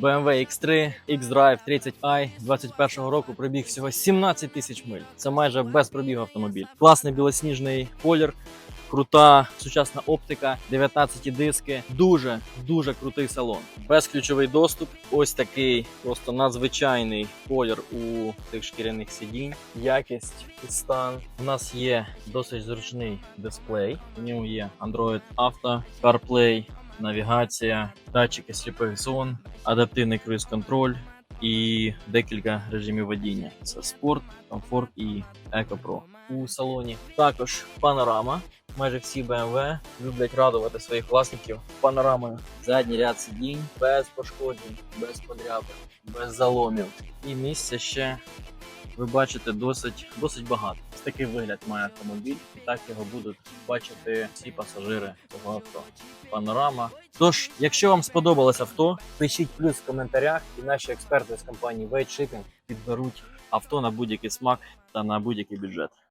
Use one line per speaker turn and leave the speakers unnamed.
BMW X3 X-Drive 30i 21 року пробіг всього 17 тисяч миль. Це майже без пробігу автомобіль. Класний білосніжний колір. Крута сучасна оптика, 19 диски, дуже дуже крутий салон. Безключовий доступ. Ось такий просто надзвичайний колір у цих шкіряних сидінь. Якість і стан. У нас є досить зручний дисплей. У ньому є Android Auto, CarPlay, навігація, датчики сліпих зон, адаптивний круїз-контроль і декілька режимів водіння. Це спорт, комфорт і Pro. У салоні також панорама. Майже всі BMW люблять радувати своїх власників панорамою. Задній ряд сидінь без пошкоджень, без подряпин, без заломів. І місця ще ви бачите досить, досить багато. Ось такий вигляд має автомобіль, і так його будуть бачити всі пасажири цього авто. Панорама. Тож, якщо вам сподобалось авто, пишіть плюс в коментарях, і наші експерти з компанії Wait Shipping підберуть авто на будь-який смак та на будь-який бюджет.